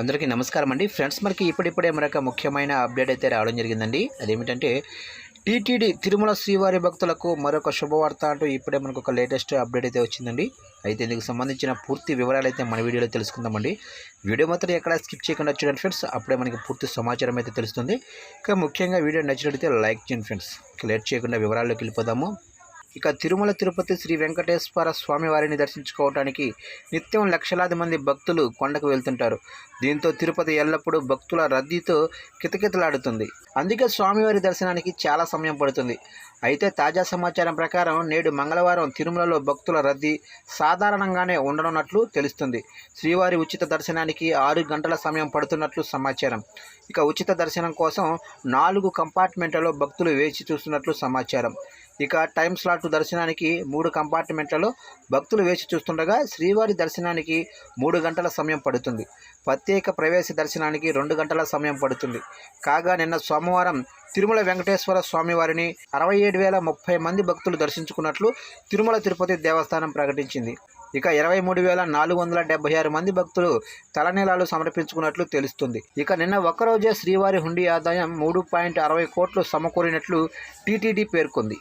అందరికీ నమస్కారం అండి. ఫ్రెండ్స్ మనకి ఇప్పుడిప్పుడే మరొక ముఖ్యమైన అప్డేట్ అయితే రావడం జరిగిందండి. అదేమిటంటే టీటీడీ తిరుమల శ్రీవారి భక్తులకు మరొక శుభవార్త అంటూ ఇప్పుడే మనకు ఒక లేటెస్ట్ అప్డేట్ అయితే వచ్చిందండి. అయితే ఇందుకు సంబంధించిన పూర్తి వివరాలు అయితే మన వీడియోలో తెలుసుకుందామండి. వీడియో మాత్రం ఎక్కడ స్కిప్ చేయకుండా చూడండి ఫ్రెండ్స్. అప్పుడే మనకి పూర్తి సమాచారం అయితే తెలుస్తుంది. ఇంకా ముఖ్యంగా వీడియో నచ్చినట్లయితే లైక్ చేయండి ఫ్రెండ్స్. లేట్ చేయకుండా వివరాల్లోకి వెళ్ళిపోదాము. ఇక తిరుమల తిరుపతి శ్రీ వెంకటేశ్వర స్వామివారిని దర్శించుకోవటానికి దర్శించుకోవడానికి నిత్యం లక్షలాది మంది భక్తులు కొండకు వెళ్తుంటారు. దీంతో తిరుపతి ఎల్లప్పుడూ భక్తుల రద్దీతో కితకితలాడుతుంది. అందుకే స్వామివారి దర్శనానికి చాలా సమయం పడుతుంది. అయితే తాజా సమాచారం ప్రకారం నేడు మంగళవారం తిరుమలలో భక్తుల రద్దీ సాధారణంగానే ఉండనున్నట్లు తెలుస్తుంది. శ్రీవారి ఉచిత దర్శనానికి ఆరు గంటల సమయం పడుతున్నట్లు సమాచారం. ఇక ఉచిత దర్శనం కోసం నాలుగు కంపార్ట్మెంట్లలో భక్తులు వేచి చూస్తున్నట్లు సమాచారం. ఇక టైం స్లాట్ దర్శనానికి మూడు కంపార్ట్మెంట్లలో భక్తులు వేచి చూస్తుండగా శ్రీవారి దర్శనానికి మూడు గంటల సమయం పడుతుంది. ప్రత్యేక ప్రవేశ దర్శనానికి రెండు గంటల సమయం పడుతుంది. కాగా నిన్న సోమవారం తిరుమల వెంకటేశ్వర స్వామివారిని అరవై ఏడు వేల ముప్పై మంది భక్తులు దర్శించుకున్నట్లు తిరుమల తిరుపతి దేవస్థానం ప్రకటించింది. ఇక ఇరవై మూడు వేల నాలుగు వందల డెబ్బై ఆరు మంది భక్తులు తలనీలాలు సమర్పించుకున్నట్లు తెలుస్తుంది. ఇక నిన్న ఒక్కరోజే శ్రీవారి హుండీ ఆదాయం మూడు పాయింట్ అరవై కోట్లు సమకూరినట్లు టీటీడీ పేర్కొంది.